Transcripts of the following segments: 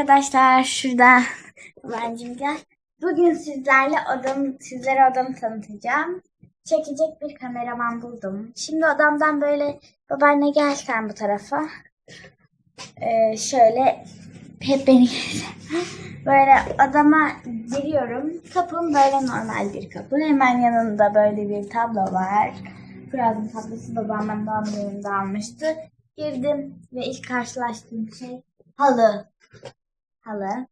Arkadaşlar şurada Babancım gel. Bugün sizlerle odam, sizlere odamı tanıtacağım. Çekecek bir kameraman buldum. Şimdi odamdan böyle babaanne gel sen bu tarafa. Ee, şöyle hep beni böyle odama giriyorum. Kapım böyle normal bir kapı. Hemen yanında böyle bir tablo var. Birazın tablosu babamın doğum almıştı. Girdim ve ilk karşılaştığım şey halı. Halı.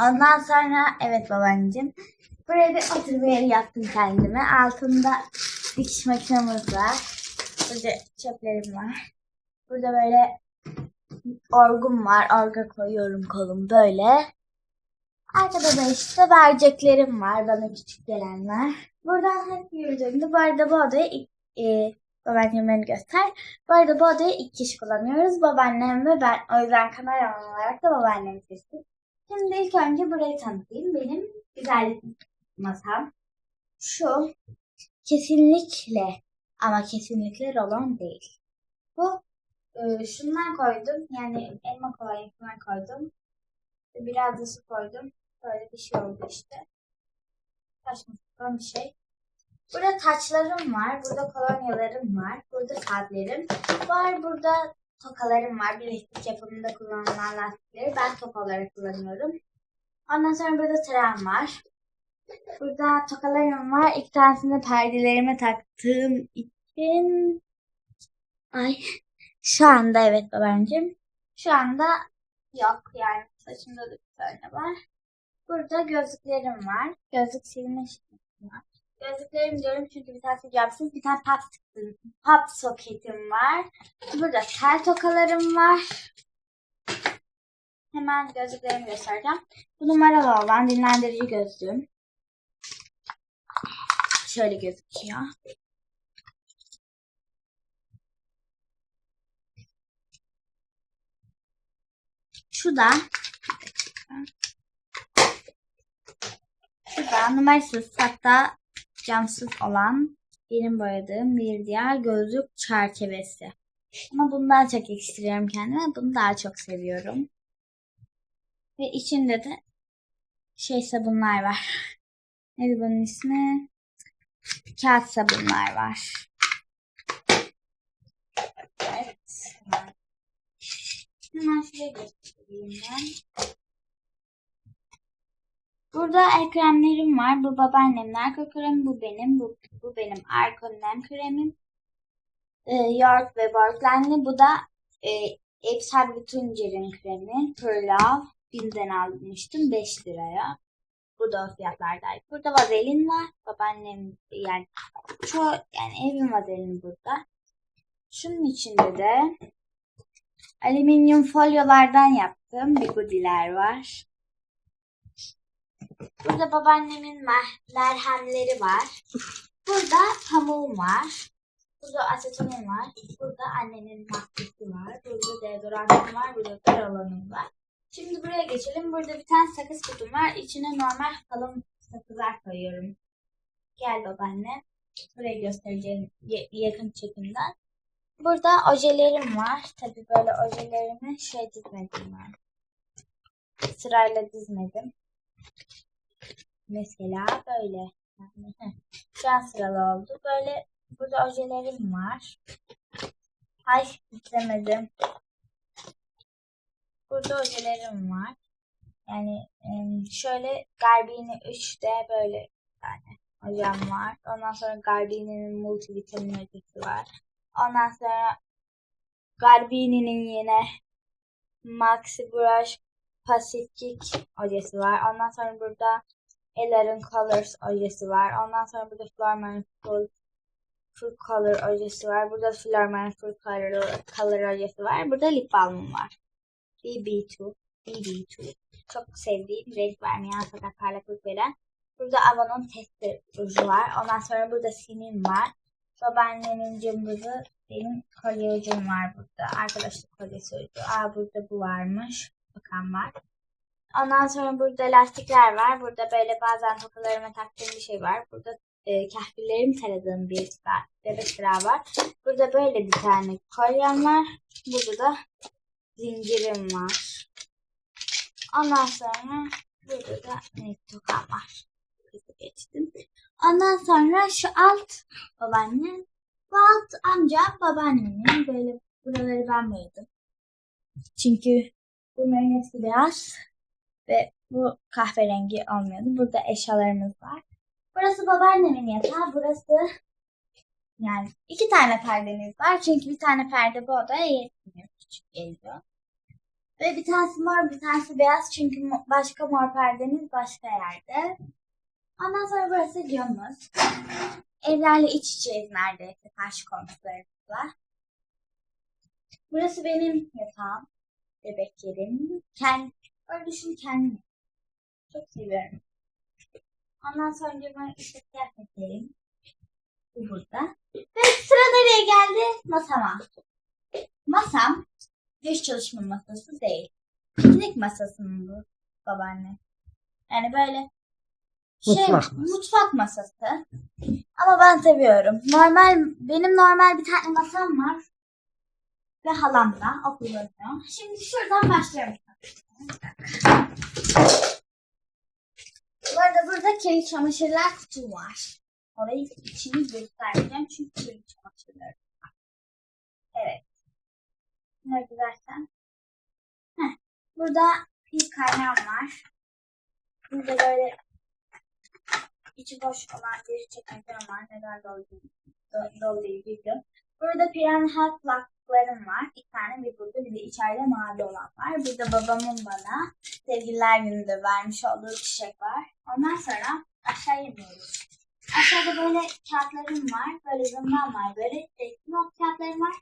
Ondan sonra evet babaanneciğim. Buraya bir oturma yeri yaptım kendime. Altında dikiş makinemiz var. Burada çöplerim var. Burada böyle orgum var. Orga koyuyorum kolum böyle. Arkada da işte vereceklerim var. Bana küçük gelenler. Buradan hep yürüdüğümde bu arada bu odayı ilk, e, babaannem beni göster. Bu arada bu odayı iki kişi kullanıyoruz. Babaannem ve ben. O yüzden kameraman olarak da babaannemi seçtim. Şimdi ilk önce burayı tanıtayım. Benim güzellik masam. Şu kesinlikle ama kesinlikle rolon değil. Bu e, şundan koydum. Yani elma kolonyasından koydum. Biraz da su koydum. Böyle bir şey oldu işte. Saçma sapan bir şey. Burada taçlarım var. Burada kolonyalarım var. Burada saatlerim var. Burada tokalarım var. Bileklik yapımında kullanılan lastikleri ben tok olarak kullanıyorum. Ondan sonra burada tren var. Burada tokalarım var. İki tanesini perdelerime taktığım için ay şu anda evet babancığım. Şu anda yok yani saçımda da bir tane var. Burada gözlüklerim var. Gözlük silme şeyim var. Gözlüklerim diyorum çünkü bir tanesi cevapsız, bir tane pop, pop soketim var. Burada tel tokalarım var. Hemen gözlüklerimi göstereceğim. Bu numaralı olan dinlendirici gözlüğüm. Şöyle gözüküyor. Şu da şu da numarasız hatta camsız olan benim boyadığım bir diğer gözlük çerçevesi. Ama bundan çok yakıştırıyorum kendime. Bunu daha çok seviyorum. Ve içinde de şey sabunlar var. Neydi bunun ismi? Kağıt sabunlar var. Evet. Hemen şuraya göstereyim ben. Burada el kremlerim var. Bu babaannemin arka kremi, bu benim, bu, bu benim arka nem kremim. Ee, York ve Borglen'li. Bu da e, Epsel Tuncer'in kremi. Pure Love. Bim'den almıştım 5 liraya. Bu da o fiyatlardaydı. Burada vazelin var. Babaannem yani çoğu yani evin vazelini burada. Şunun içinde de alüminyum folyolardan yaptığım bigudiler var. Burada babaannemin mer- merhemleri var. Burada pamuğum var. Burada asetonim var. Burada annemin maskesi var. Burada deodorantım var. Burada karolonum var. Şimdi buraya geçelim. Burada bir tane sakız kutum var. İçine normal kalın sakızlar koyuyorum. Gel babaanne. Buraya göstereceğim yakın çekimden. Burada ojelerim var. Tabii böyle ojelerimi şey dizmedim ben. Sırayla dizmedim. Mesela böyle. Yani, Şu an sıralı oldu. Böyle burada ojelerim var. Ay dizlemedim. Burada ojelerim var. Yani şöyle Garbini 3'te böyle tane ojem var. Ondan sonra Garbini'nin multivitamin ojesi var. Ondan sonra Garbini'nin yine Maxi Brush Pacific ojesi var. Ondan sonra burada Eller'in Colors ojesi var. Ondan sonra burada Florman Full Full Color ojesi var. Burada Florman Full Color, Color ojesi var. Burada lip balmım var. BB2. BB2. Çok sevdiğim renk vermeyen fakat parlaklık veren. Burada Avon'un tester ruju var. Ondan sonra burada sinim var. Babaannemin cımbızı benim kolye var burada. Arkadaşlık kolyesi ucu. Aa burada bu varmış. Bakan var. Ondan sonra burada lastikler var. Burada böyle bazen tokalarıma taktığım bir şey var. Burada e, kahvelerimi taradığım bir bebek sıra var. Burada böyle bir tane kolyem var. Burada da zincirim var. Ondan sonra burada da evet tokam var. Kızı geçtim. Ondan sonra şu alt babaannem. Bu alt amcam babaannemin. Böyle buraları ben boyadım. Çünkü bunların hepsi beyaz. Ve bu kahverengi olmuyordu. Burada eşyalarımız var. Burası babaannemin yatağı. Burası yani iki tane perdemiz var. Çünkü bir tane perde bu odaya yetmiyor. Küçük geliyor. Ve bir tanesi mor bir tanesi beyaz. Çünkü başka mor perdemiz başka yerde. Ondan sonra burası camımız. Evlerle iç içeyiz neredeyse karşı komşularımızla. Burası benim yatağım. Bebek yerim. Kendi, öyle düşün kendim. Çok seviyorum. Ondan sonra ben işte kıyafetlerim. Bu burada. Ve sıra nereye geldi? Masama. Masam dış çalışma masası değil. Piknik masası mı bu babaanne? Yani böyle şey, Mutfak masası. mutfak masası. Ama ben seviyorum. Normal benim normal bir tane masam var. Ve halam da o kullanıyor. Şimdi şuradan başlayalım. Bu arada burada kirli çamaşırlar kutu var. Orayı içini göstereceğim çünkü kirli çamaşırlar var. Evet. Bunları güzelsen. Heh. Burada bir kaynağım var. Burada böyle içi boş olan bir çekmecem var. Neden dolu değil, do- Burada piranha plaklarım var. İki tane bir burada bir de içeride mavi olan var. Burada babamın bana sevgililer gününde vermiş olduğu çiçek var. Ondan sonra aşağıya iniyoruz. Aşağıda böyle kağıtlarım var. Böyle zımban var. Böyle renkli not kağıtlarım var.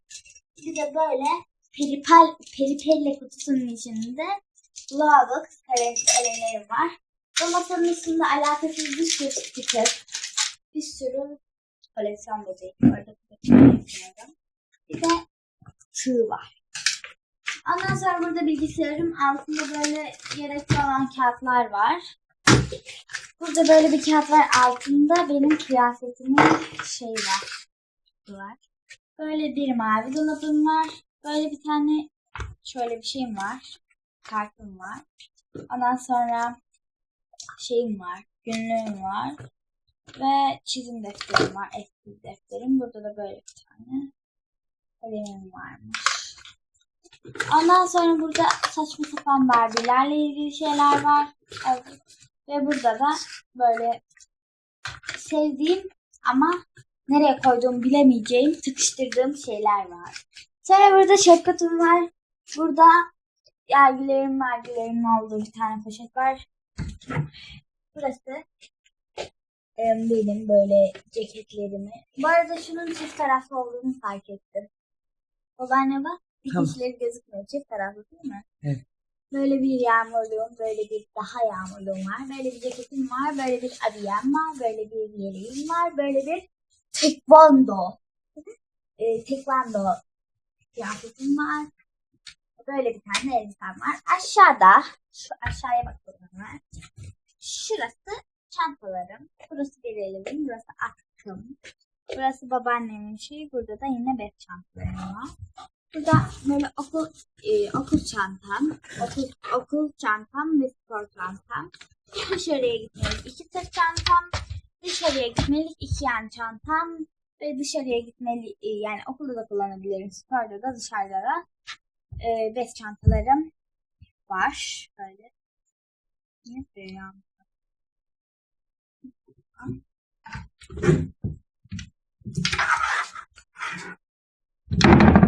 Bir de böyle peripel, peripelle kutusunun içinde Glowbox kalem, kalemlerim var. Bu masanın üstünde alakasız bir sürü sticker. Bir sürü koleksiyon böceği. Orada. Bir de tığ var. Ondan sonra burada bilgisayarım altında böyle gerekli olan kağıtlar var. Burada böyle bir kağıt var altında benim kıyafetimin şey var. var. Böyle bir mavi dolabım var. Böyle bir tane şöyle bir şeyim var. Kartım var. Ondan sonra şeyim var. Günlüğüm var. Ve çizim defterim var. Eski defterim. Burada da böyle bir tane kalemim varmış. Ondan sonra burada saçma sapan Barbie'lerle ilgili şeyler var. Evet. Ve burada da böyle sevdiğim ama nereye koyduğumu bilemeyeceğim sıkıştırdığım şeyler var. Sonra burada şapkatım var. Burada yergilerim vergilerim olduğu bir tane poşet var. Burası benim böyle ceketlerimi. Bu arada şunun çift taraflı olduğunu fark ettim. Babaanne bak Tamam. dikişleri gözükmüyor. Çift taraflı değil mi? Evet. Böyle bir yağmurluğum, böyle bir daha yağmurluğum var. Böyle bir ceketim var, böyle bir abiyem var, böyle bir yeleğim var, böyle bir tekvando. e, tekvando kıyafetim var. Böyle bir tane elbisem var. Aşağıda, şu aşağıya bakalım hemen. Şurası çantalarım. Burası bir burası atkım. Burası babaannemin şeyi. Burada da yine bez çantalarım var. Burada böyle okul e, okul çantam, okul, okul çantam ve spor çantam. Dışarıya gitmelik iki sırt çantam, dışarıya gitmelik iki yan çantam ve dışarıya gitmeli e, yani okulda da kullanabilirim, sporda da dışarıda da e, bez çantalarım var. Böyle. Ne ya?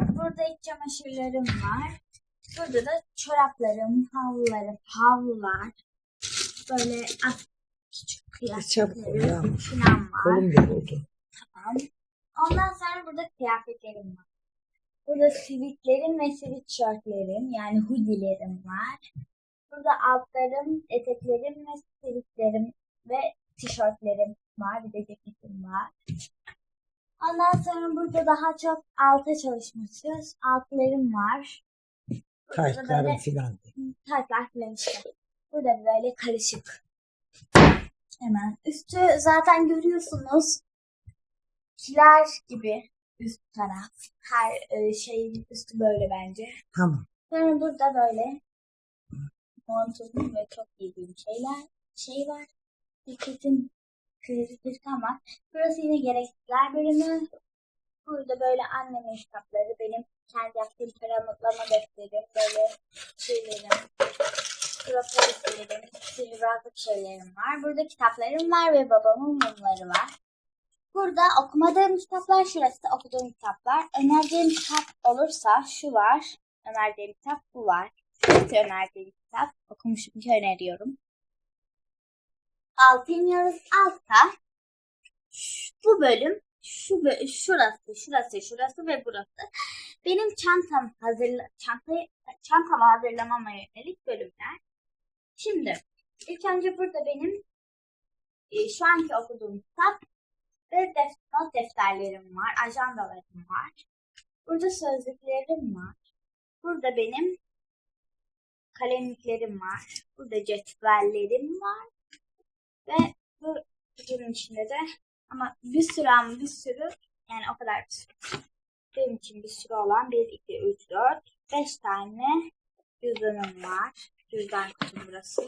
Burada iç çamaşırlarım var. Burada da çoraplarım, havlularım, havlular. Böyle az küçük kıyafetlerim falan var. Kolum yoruldu. Tamam. Ondan sonra burada kıyafetlerim var. Burada sivitlerim ve sivit şortlerim yani hoodilerim var. Burada altlarım, eteklerim ve sivitlerim ve tişörtlerim var. Bir de ceketim var. Ondan sonra burada daha çok alta çalışmışız. Altlarım var. Taytlarım filan. taytlar falan işte. Burada böyle karışık. Hemen. Üstü zaten görüyorsunuz. Kiler gibi üst taraf. Her e, şeyin üstü böyle bence. Tamam. Sonra burada böyle montum ve çok giydiğim şeyler şey var. Kesin kırıklıktan var. Burası yine gereksizler bölümü. Burada böyle annemin kitapları, benim kendi yaptığım parametlama defterim, böyle şeylerim, profillerim, sihirbazlık şeylerim var. Burada kitaplarım var ve babamın mumları var. Burada okumadığım kitaplar şurası okuduğum kitaplar. Önerdiğim kitap olursa şu var. Önerdiğim kitap bu var. Hepsi önerdiğim kitap. Okumuşum ki öneriyorum. Altı iniyoruz alta. Şu- Bu bölüm şu bö- şurası, şurası, şurası ve burası. Benim çantam hazırla çantayı çantamı hazırlamama yönelik bölümler. Şimdi ilk önce burada benim e, şu anki okuduğum kitap ve def not defterlerim var, ajandalarım var. Burada sözlüklerim var. Burada benim kalemliklerim var. Burada cetvellerim var. Ve bu kutunun içinde de ama bir sürü ama bir sürü yani o kadar bir sürü. Benim için bir sürü olan 1, 2, 3, 4, 5 tane cüzdanım var. Cüzdan kutum burası.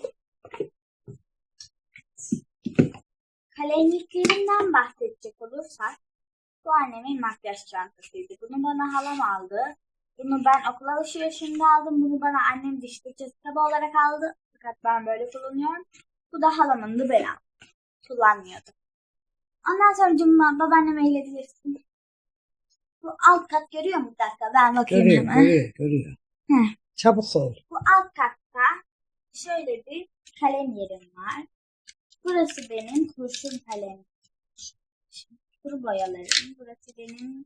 Kalemliklerimden bahsedecek olursak bu annemin makyaj çantasıydı. Bunu bana halam aldı. Bunu ben okul alışverişinde aldım. Bunu bana annem diş fırçası olarak aldı. Fakat ben böyle kullanıyorum. Bu da halamın da ben aldım. Kullanmıyordum. Ondan sonra cumma babaanneme iletilirsin. Bu alt kat görüyor mu? Bir dakika ben bakayım Görüyor, hemen. görüyor, görüyor. Heh. Çabuk sor. Bu alt katta şöyle bir kalem yerim var. Burası benim kurşun kalem. Kuru boyalarım. Burası benim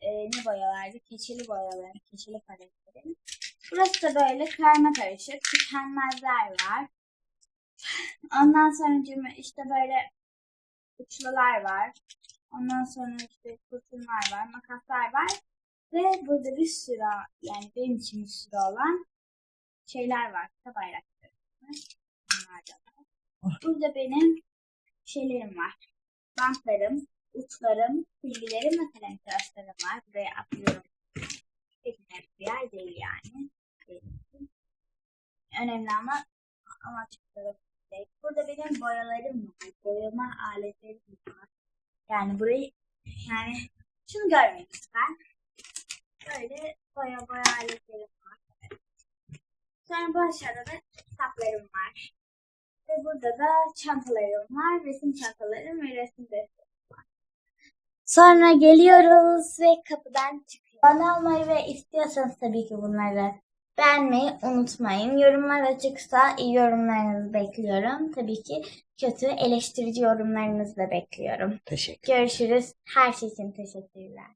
e, ne boyalardı? Keçeli boyalarım, keçeli paletlerim. Burası da böyle karma karışık tükenmezler var. Ondan sonra işte böyle uçlular var. Ondan sonra işte kurşunlar var, makaslar var. Ve burada bir sürü yani benim için bir sürü olan şeyler var. Kısa bayrakları var. Onlar da var. Burada benim şeylerim var. Bantlarım, uçlarım, silgilerim ve kalem tıraşlarım var. Buraya atlıyorum. Pekmez bir yer değil yani. Önemli ama ama değil. Burada benim boyalarım var. Boyama aletlerim var. Yani burayı yani şunu görmeyin lütfen. Böyle boya boya aletlerim var. Sonra bu aşağıda da kitaplarım var. Ve burada da çantalarım var. Resim çantalarım ve resim defterim var. Sonra geliyoruz ve kapıdan çıkıyoruz. Bana almayı ve istiyorsanız tabii ki bunları beğenmeyi unutmayın. Yorumlar açıksa iyi yorumlarınızı bekliyorum. Tabii ki kötü eleştirici yorumlarınızı da bekliyorum. Teşekkür. Görüşürüz. Her şey için teşekkürler.